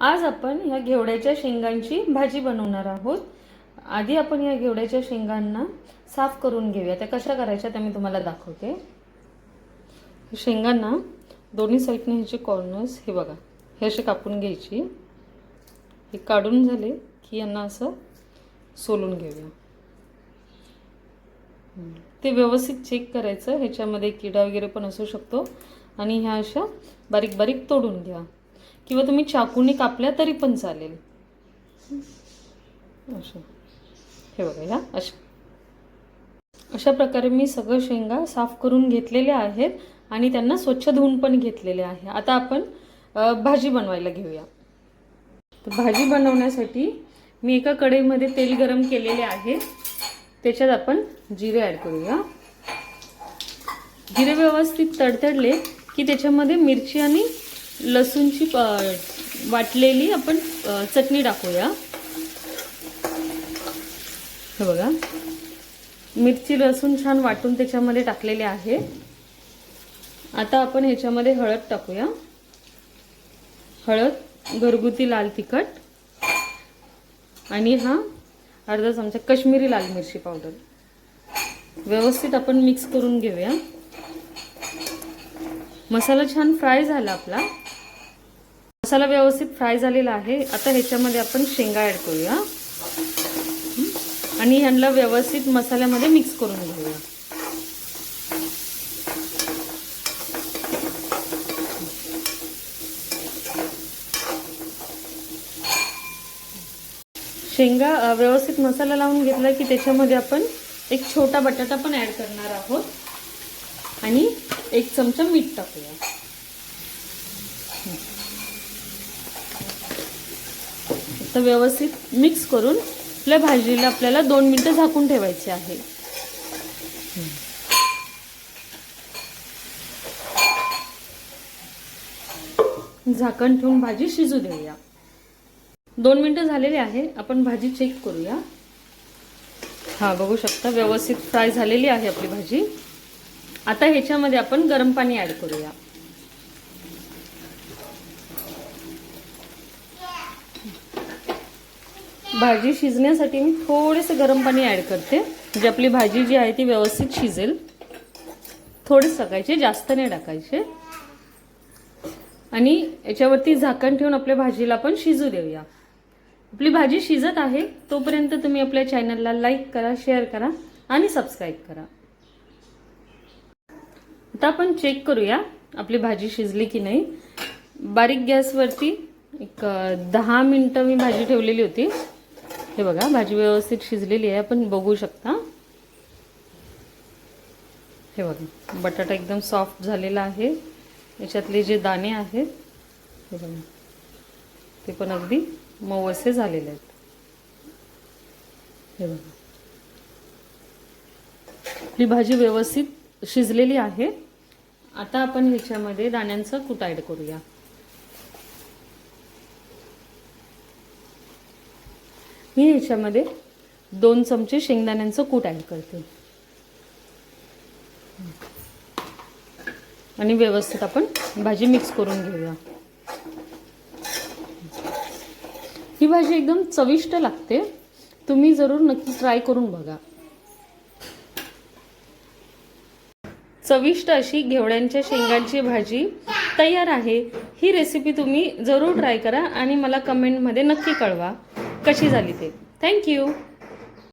आज आपण ह्या घेवड्याच्या शेंगांची भाजी बनवणार आहोत. आधी आपण या घेवड्याच्या शेंगांना साफ करून घेऊया. त्या कशा करायच्या त्या मी तुम्हाला दाखवते. शेंगांना दोन्ही साईडने ह्याचे कॉर्नर्स हे बघा हे असे कापून घ्यायची. हे काढून झाले की यांना असं सोलून घेऊया. ते व्यवस्थित चेक करायचं. ह्याच्यामध्ये किडा वगैरे पण असू शकतो. आणि ह्या अशा बारीक बारीक तोडून घ्या. किंवा तुम्ही चाकूने कापल्या तरी पण चालेल. अशा हे बघा ह्या अशा. अशा प्रकारे मी सगळं शेंगा साफ करून घेतलेल्या आहेत आणि त्यांना स्वच्छ धुवून पण घेतलेले आहे. आता आपण भाजी बनवायला घेऊया. तर भाजी बनवण्यासाठी मी एका कढईमध्ये तेल गरम केलेले आहे. त्याच्यात आपण जिरे ॲड करूया. जिरे व्यवस्थित तडतडले की त्याच्यामध्ये मिरची आणि लसूणची प- वाटलेली आपण चटणी टाकूया. हे बघा. मिरची लसूण छान वाटून त्याच्यामध्ये टाकलेले आहे. आता आपण ह्याच्यामध्ये हळद टाकूया. हळद घरगुती लाल तिखट आणि हा अर्धा चमचा कश्मीरी लाल मिरची पावडर. व्यवस्थित आपण मिक्स करून घेऊया. मसाला छान फ्राय झाला आपला. मसाला व्यवस्थित फ्राय झालेला आहे. आता ह्याच्यामध्ये आपण शेंगा ॲड करूया. आणि ह्यांना व्यवस्थित मसाल्यामध्ये मिक्स करून घेऊया. शेंगा व्यवस्थित मसाला लावून घेतला की त्याच्यामध्ये आपण एक छोटा बटाटा पण ॲड करणार आहोत. आणि एक चमचा मीठ टाकूया. तर व्यवस्थित मिक्स करून आपल्या भाजीला आपल्याला दोन मिनटं झाकून ठेवायची आहे. झाकण ठेवून भाजी शिजू देऊया. दोन मिनटं झालेली आहे आपण भाजी चेक करूया. हा बघू शकता व्यवस्थित फ्राय झालेली आहे आपली भाजी. आता ह्याच्यामध्ये आपण गरम पाणी ऍड करूया. भाजी शिजण्यासाठी मी थोडेसे गरम पाणी ऍड करते. म्हणजे आपली भाजी जी आहे ती व्यवस्थित शिजेल. थोडेच टाकायचे जास्त नाही टाकायचे. आणि याच्यावरती झाकण ठेवून आपल्या भाजीला पण शिजू देऊया. आपली भाजी शिजत आहे तोपर्यंत तुम्ही आपल्या चॅनलला लाईक करा शेअर करा आणि सबस्क्राईब करा. आता आपण चेक करूया आपली भाजी शिजली की नाही. बारीक गॅसवरती एक दहा मिनटं मी भाजी ठेवलेली होती. हे बघा भाजी व्यवस्थित शिजलेली आहे. आपण बघू शकता. हे बघा बटाटा एकदम सॉफ्ट झालेला आहे. याच्यातले जे दाणे आहेत हे बघा ते पण अगदी मऊ असे झालेले आहेत. हे बघा. आपली भाजी व्यवस्थित शिजलेली आहे. आता आपण ह्याच्यामध्ये दाण्यांचं कूट ॲड करूया. मी ह्याच्यामध्ये दोन चमचे शेंगदाण्यांचं कूट ॲड करते. आणि व्यवस्थित आपण भाजी मिक्स करून घेऊया. ही भाजी एकदम चविष्ट लागते. तुम्ही जरूर नक्की ट्राय करून बघा. चविष्ट अशी घेवड्यांच्या शेंगांची भाजी तयार आहे. ही रेसिपी तुम्ही जरूर ट्राय करा आणि मला कमेंटमध्ये नक्की कळवा. कशी झाली ते. थँक्यू